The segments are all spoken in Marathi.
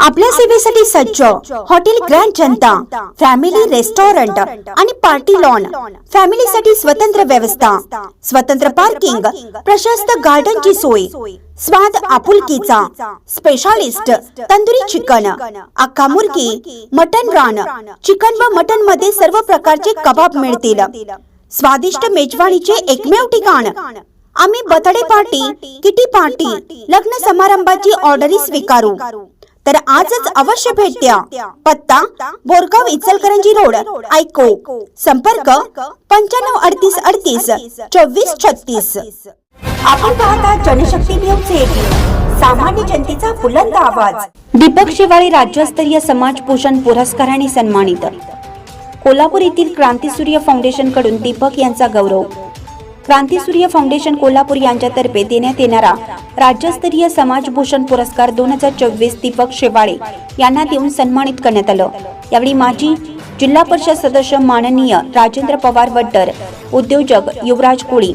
आपल्या सेवेसाठी सज्ज hotel grand Janata family restaurant आणि पार्टी लॉन. फॅमिलीसाठी स्वतंत्र व्यवस्था स्वतंत्र पार्किंग प्रशस्त गार्डनची सोय स्वाद आपुलकीचा स्पेशालिस्ट तंदुरी चिकन अक्का मुर्गी मटन रान चिकन व मटनमध्ये सर्व प्रकारचे कबाब मिळतील. स्वादिष्ट मेजवानीचे एकमेव ठिकाण. आम्ही बर्थडे पार्टी किटी पार्टी लग्न समारंभाची ऑर्डरी स्वीकारू. तर आजच अवश्य भेट द्या. पत्ता बोरगाव इचलकरंजी रोड ऐको. संपर्क पंच्याण्णव अडतीस अडतीस चोवीस छत्तीस. आपण पाहता जनशक्ती न्यूज एटीन सामान्य जनतेचा बुलंद आवाज. दीपक शिवाळे राज्यस्तरीय समाज पोषण पुरस्काराने सन्मानित. कोल्हापूर येथील क्रांतीसूर्य फाउंडेशनकडून दीपक यांचा गौरव. क्रांतीसूर्य फाउंडेशन कोल्हापूर यांच्यातर्फे देण्यात येणारा राज्यस्तरीय समाजभूषण पुरस्कार दोन हजार चोवीस दीपक शेवाळे यांना देऊन सन्मानित करण्यात आलं. यावेळी माजी जिल्हा परिषद सदस्य माननीय राजेंद्र पवार वड्डर उद्योजक युवराज कोळी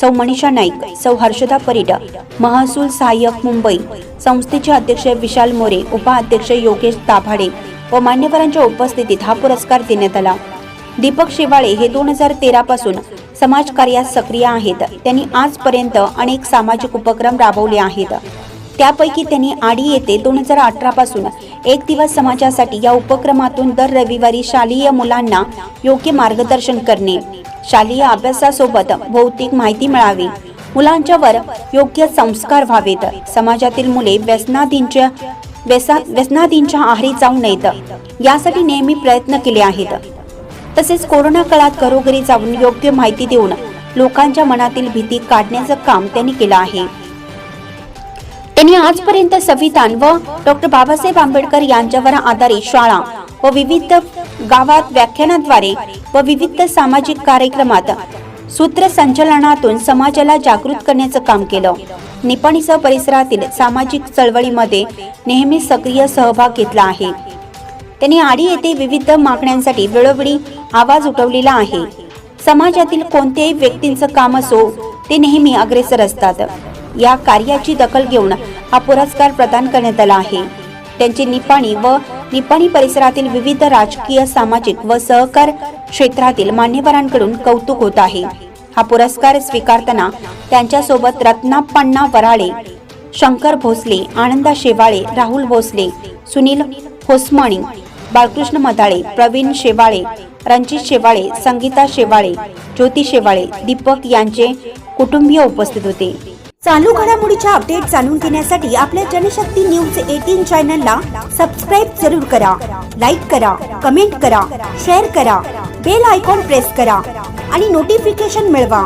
सौ मनीषा नाईक सौ हर्षदा परीड महसूल सहाय्यक मुंबई संस्थेचे अध्यक्ष विशाल मोरे उपाध्यक्ष योगेश दाभाडे व मान्यवरांच्या उपस्थितीत हा पुरस्कार देण्यात आला. दीपक शेवाळे हे दोन हजार तेरा पासून समाजकार्यात सक्रिय आहेत. त्यांनी आजपर्यंत अनेक सामाजिक उपक्रम राबवले आहेत. त्यापैकी त्यांनी आडी येथे दोन हजार अठरा पासून एक दिवस समाजासाठी या उपक्रमातून दर रविवारी शालेय मुलांना योग्य मार्गदर्शन करणे शालेय अभ्यासासोबत भौतिक माहिती मिळावी मुलांच्यावर योग्य संस्कार व्हावेत समाजातील मुले व्यसनाधींच्या व्यसा व्यसनाधींच्या आहारी जाऊ नयेत. यासाठी नेहमी प्रयत्न केले आहेत. तसेच कोरोना काळात घरोघरी जाऊन योग्य माहिती देऊन लोकांच्या मनातील भीती काढण्याचं काम त्यांनी केलं आहे. त्यांनी आजपर्यंत संविधान व डॉक्टर बाबासाहेब आंबेडकर यांच्यावर आधारित शाळा व विविध गावात व्याख्यानाद्वारे व विविध सामाजिक कार्यक्रमात सूत्रसंचलनातून समाजाला जागृत करण्याचं काम केलं. निपाणीसह परिसरातील सामाजिक चळवळीमध्ये नेहमी सक्रिय सहभाग घेतला आहे. त्यांनी आडी येथे विविध मागण्यांसाठी वेळोवेळी आवाज उठवलेला आहे. समाजातील कोणत्याही व्यक्तींचं काम असो ते नेहमी अग्रेसर असतात. या कार्याची दखल घेऊन हा पुरस्कार प्रदान करण्यात आला आहे. त्यांचे निपाणी व निपाणी परिसरातील विविध राजकीय सामाजिक व सहकार क्षेत्रातील मान्यवरांकडून कौतुक होत आहे. हा पुरस्कार स्वीकारताना त्यांच्यासोबत रत्नाप्पांना वराळे शंकर भोसले आनंदा शेवाळे राहुल भोसले सुनील होसमणी बाळकृष्ण मदाळे प्रवीण शेवाळे रणजित शेवाळे संगीता शेवाळे ज्योती शेवाळे दीपक यांचे कुटुंबीय उपस्थित होते. चालू घडामोडीच्या अपडेट जाणून घेण्यासाठी आपल्या जनशक्ती न्यूज एटीन चॅनलला सबस्क्राईब जरूर करा. लाईक करा कमेंट करा शेअर करा बेल आयकॉन प्रेस करा आणि नोटिफिकेशन मिळवा.